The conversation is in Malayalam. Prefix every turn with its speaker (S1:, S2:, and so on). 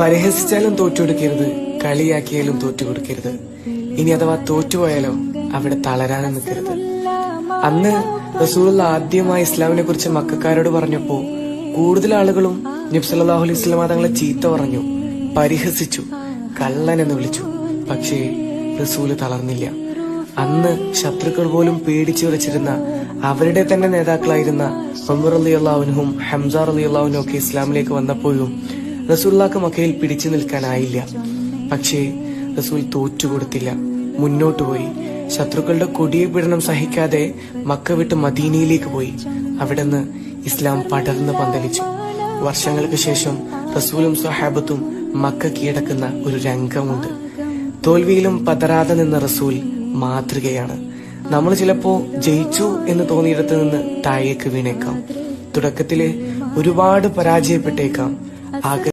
S1: പരിഹസിച്ചാലും തോറ്റുകൊടുക്കരുത് കളിയാക്കിയാലും തോറ്റുകൊടുക്കരുത്. ഇനി അഥവാ തോറ്റുപോയാലോ അവിടെ തളരാനും നിൽക്കരുത്. അന്ന് റസൂൽ ആദ്യമായി ഇസ്ലാമിനെ കുറിച്ച് മക്കാരോട് പറഞ്ഞപ്പോ കൂടുതൽ ആളുകളും നബ്സല്ലാഹു അലൈഹി സ്വലാം തങ്ങളെ ചീത്ത പറഞ്ഞു പരിഹസിച്ചു കള്ളൻ എന്ന് വിളിച്ചു. പക്ഷേ റസൂൽ തളർന്നില്ല. അന്ന് ശത്രുക്കൾ പോലും പേടിച്ചു വെച്ചിരുന്ന അവരുടെ തന്നെ നേതാക്കളായിരുന്ന ഹംസാർ അലി അള്ളാഹുനും ഒക്കെ ഇസ്ലാമിലേക്ക് വന്നപ്പോഴും റസൂല്ലാക്ക് മക്കയിൽ പിടിച്ചു നിൽക്കാനായില്ല. പക്ഷേ റസൂൽ തോറ്റുകൊടുത്തില്ല. മുന്നോട്ടു പോയി. ശത്രുക്കളുടെ കൊടിയ പീഡനം സഹിക്കാതെ മക്ക വിട്ട് മദീനയിലേക്ക് പോയി. അവിടുന്ന് ഇസ്ലാം പടർന്ന് പന്തലിച്ചു. വർഷങ്ങൾക്ക് ശേഷം റസൂലും സഹാബത്തും മക്ക കീഴടക്കുന്ന ഒരു രംഗമുണ്ട്. തോൽവിയിലും പതരാതെ നിന്ന റസൂൽ മാതൃകയാണ്. നമ്മൾ ചിലപ്പോ ജയിച്ചു എന്ന് തോന്നിയിടത്ത് നിന്ന് താഴേക്ക് വീണേക്കാം. തുടക്കത്തിലെ ഒരുപാട് പരാജയപ്പെട്ടേക്കാം. ആഗ്രഹം